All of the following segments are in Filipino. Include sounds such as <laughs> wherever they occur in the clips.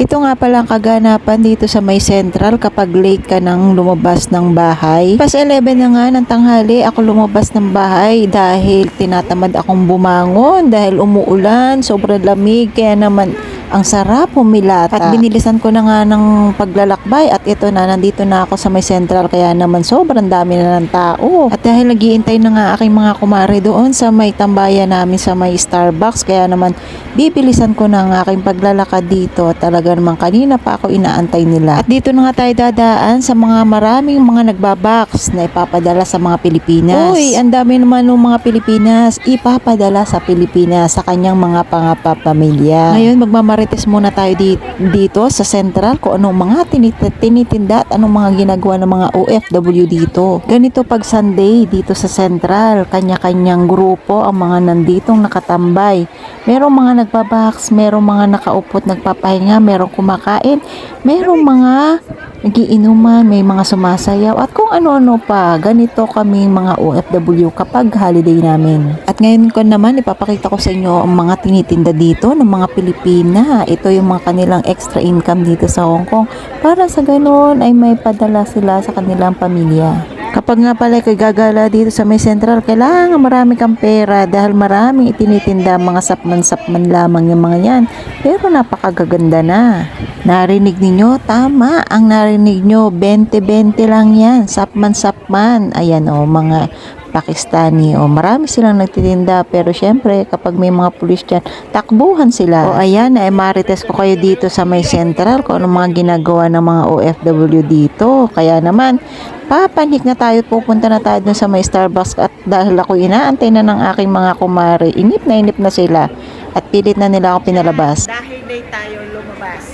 Ito nga pala ang kaganapan dito sa may central kapag late ka nang lumabas ng bahay. Pas 11 na nga ng tanghali ako lumabas ng bahay dahil tinatamad akong bumangon dahil umuulan, sobrang lamig kaya naman ang sarap humilata. At binilisan ko na nga ng paglalakbay at ito na, nandito na ako sa may central kaya naman sobrang dami na ng tao. At dahil naghihintay na nga aking mga kumare doon sa may tambayan namin sa may Starbucks kaya naman bibilisan ko na ang aking paglalakad dito. Talaga naman kanina pa ako inaantay nila. At dito na nga tayo dadaan sa mga maraming mga nagbabox na ipapadala sa mga Pilipinas. Uy, ang dami naman ng mga Pilipinas ipapadala sa Pilipinas sa kanyang mga pangapapamilya. Ngayon magmamarites muna tayo di- dito sa Central kung anong mga tinit- tinitinda at anong mga ginagawa ng mga OFW dito. Ganito pag Sunday dito sa Central, kanya-kanyang grupo ang mga nanditong nakatambay. Merong mga nagbabox, merong mga nakaupot nagpapahinga, merong kumakain, merong mga nagiinuman, may mga sumasayaw at kung ano-ano pa. Ganito kami mga OFW kapag holiday namin. At ngayon ko naman ipapakita ko sa inyo ang mga tinitinda dito ng mga Pilipina. Ito yung mga kanilang extra income dito sa Hong Kong. Para sa ganoon ay may padala sila sa kanilang pamilya. Kapag nga pala kayo gagala dito sa may central, kailangan marami kang pera dahil maraming itinitinda mga sapman-sapman lamang yung mga yan. Pero napakagaganda na. Narinig ninyo? Tama. Ang narinig nyo, 20-20 lang yan. Sapman-sapman. Ayan o, mga Pakistani o marami silang nagtitinda pero syempre kapag may mga pulis dyan takbuhan sila o ayan ay marites ko kayo dito sa may central kung ano mga ginagawa ng mga OFW dito kaya naman papanik na tayo pupunta na tayo dun sa may Starbucks at dahil ako inaantay na ng aking mga kumare inip na inip na sila at pilit na nila ako pinalabas Dahil late tayo lumabas.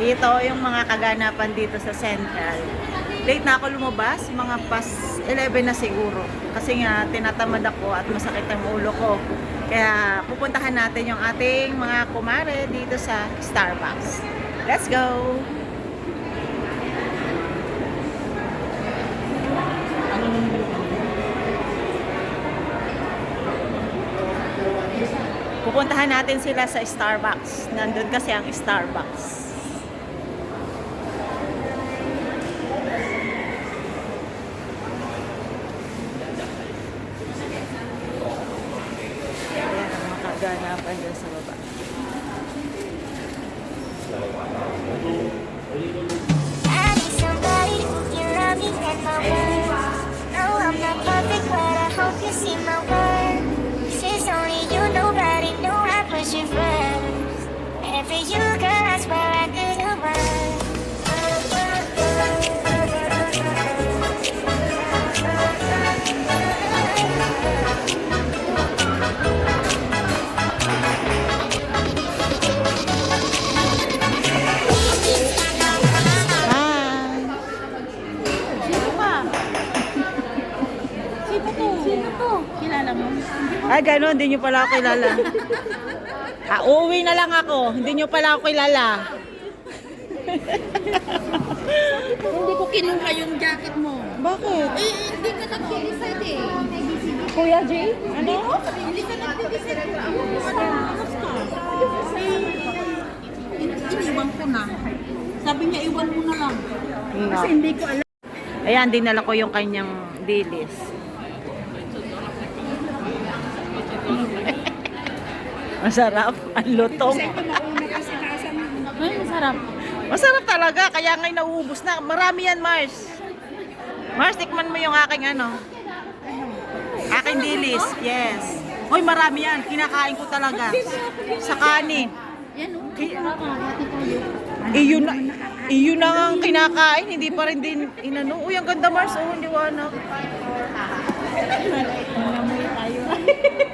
Ito yung mga kaganapan dito sa Central. Late na ako lumabas, mga pas 11 na siguro. Kasi nga tinatamad ako at masakit ang ulo ko. Kaya pupuntahan natin yung ating mga kumare dito sa Starbucks. Let's go! Pupuntahan natin sila sa Starbucks. Nandun kasi ang Starbucks. Somebody who can love me and my words. Kilala mo? Ay, ganun. Hindi nyo pala ako kilala. <laughs> ah, uuwi na lang ako. Hindi nyo pala ako kilala. Hindi ko kinuha yung jacket mo. Bakit? Eh, hindi ka nag-decide eh. Kuya J? Ano? Hindi ka in- iniwan ko na. Sabi niya, iwan mo na lang. Kasi hindi ko alam. Ayan, dinala ko yung kanyang dilis. <laughs> Masarap. Ang lutong. Ay, masarap. Masarap talaga. Kaya nga'y nauubos na. Marami yan, Mars. Mars, tikman mo yung aking ano. Aking dilis. Yes. Hoy, marami yan. Kinakain ko talaga. Sa kanin. Yan, oh. Tayo. Iyon na, iyon na nga ang kinakain, hindi pa rin din inano. Uy, ang ganda Mars, oh, liwanag. <laughs>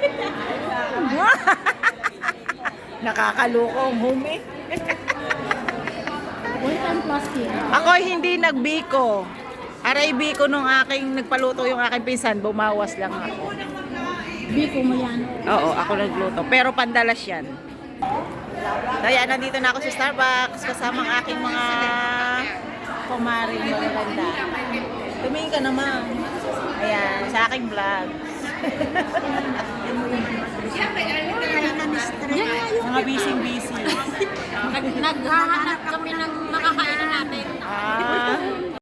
Nakakaloko ang humi. Wala kang plastic. Ako hindi nagbiko. Aray biko nung aking nagpaluto yung aking pinsan, bumawas lang ako. Biko mo yan. Oo, ako nagluto. Pero pandalas yan. Kaya nandito na ako sa Starbucks kasama ang aking mga kumaring magaganda. Tumingin ka naman. Ayan, sa aking vlog. <laughs> mga busy-busy. Naghahanap kami ng makakainan natin. Ah.